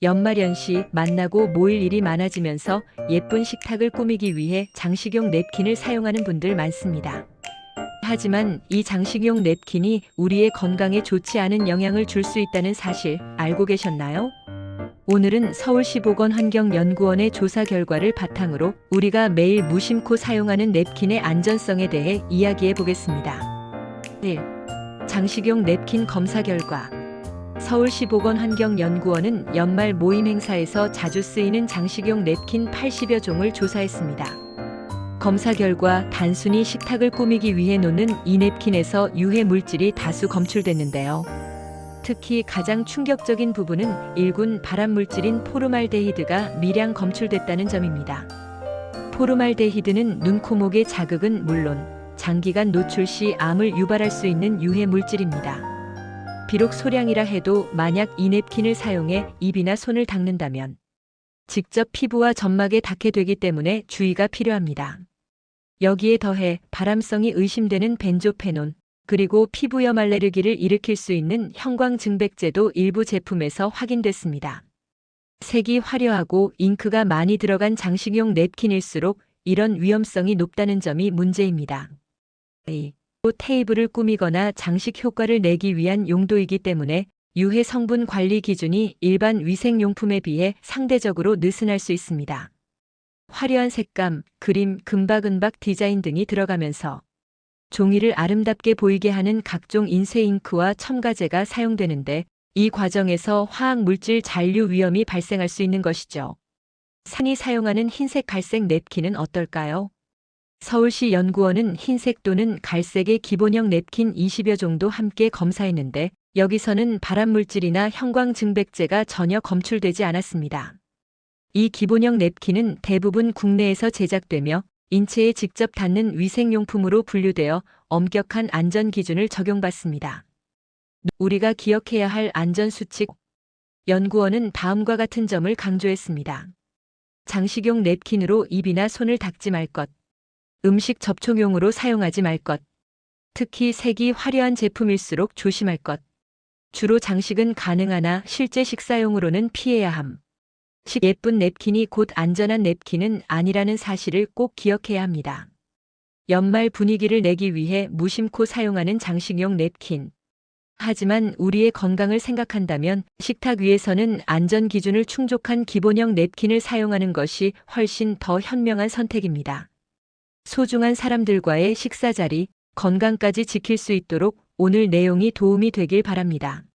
연말연시 만나고 모일 일이 많아지면서 예쁜 식탁을 꾸미기 위해 장식용 냅킨을 사용하는 분들 많습니다. 하지만 이 장식용 냅킨이 우리의 건강에 좋지 않은 영향을 줄 수 있다는 사실 알고 계셨나요? 오늘은 서울시 보건환경연구원의 조사 결과를 바탕으로 우리가 매일 무심코 사용하는 냅킨의 안전성에 대해 이야기해 보겠습니다. 1. 장식용 냅킨 검사 결과 서울시 보건환경연구원은 연말 모임 행사에서 자주 쓰이는 장식용 냅킨 80여 종을 조사했습니다. 검사 결과 단순히 식탁을 꾸미기 위해 놓는 이 냅킨에서 유해 물질이 다수 검출됐는데요. 특히 가장 충격적인 부분은 일군 발암 물질인 포르말데히드가 미량 검출됐다는 점입니다. 포르말데히드는 눈, 코, 목의 자극은 물론 장기간 노출 시 암을 유발할 수 있는 유해 물질입니다. 비록 소량이라 해도 만약 이 냅킨을 사용해 입이나 손을 닦는다면 직접 피부와 점막에 닿게 되기 때문에 주의가 필요합니다. 여기에 더해 발암성이 의심되는 벤조페논, 그리고 피부염 알레르기를 일으킬 수 있는 형광증백제도 일부 제품에서 확인됐습니다. 색이 화려하고 잉크가 많이 들어간 장식용 냅킨일수록 이런 위험성이 높다는 점이 문제입니다. 이, 또 테이블을 꾸미거나 장식 효과를 내기 위한 용도이기 때문에 유해 성분 관리 기준이 일반 위생용품에 비해 상대적으로 느슨할 수 있습니다. 화려한 색감, 그림, 금박은박 디자인 등이 들어가면서 종이를 아름답게 보이게 하는 각종 인쇄 잉크와 첨가제가 사용되는데 이 과정에서 화학 물질 잔류 위험이 발생할 수 있는 것이죠. 산이 사용하는 흰색 갈색 냅킨은 어떨까요? 서울시 연구원은 흰색 또는 갈색의 기본형 냅킨 20여 종도 함께 검사했는데 여기서는 발암 물질이나 형광증백제가 전혀 검출되지 않았습니다. 이 기본형 냅킨은 대부분 국내에서 제작되며 인체에 직접 닿는 위생용품으로 분류되어 엄격한 안전 기준을 적용받습니다. 우리가 기억해야 할 안전 수칙 연구원은 다음과 같은 점을 강조했습니다. 장식용 냅킨으로 입이나 손을 닦지 말 것. 음식 접촉용으로 사용하지 말 것. 특히 색이 화려한 제품일수록 조심할 것. 주로 장식은 가능하나 실제 식사용으로는 피해야 함. 식 예쁜 냅킨이 곧 안전한 냅킨은 아니라는 사실을 꼭 기억해야 합니다. 연말 분위기를 내기 위해 무심코 사용하는 장식용 냅킨. 하지만 우리의 건강을 생각한다면 식탁 위에서는 안전 기준을 충족한 기본형 냅킨을 사용하는 것이 훨씬 더 현명한 선택입니다. 소중한 사람들과의 식사 자리, 건강까지 지킬 수 있도록 오늘 내용이 도움이 되길 바랍니다.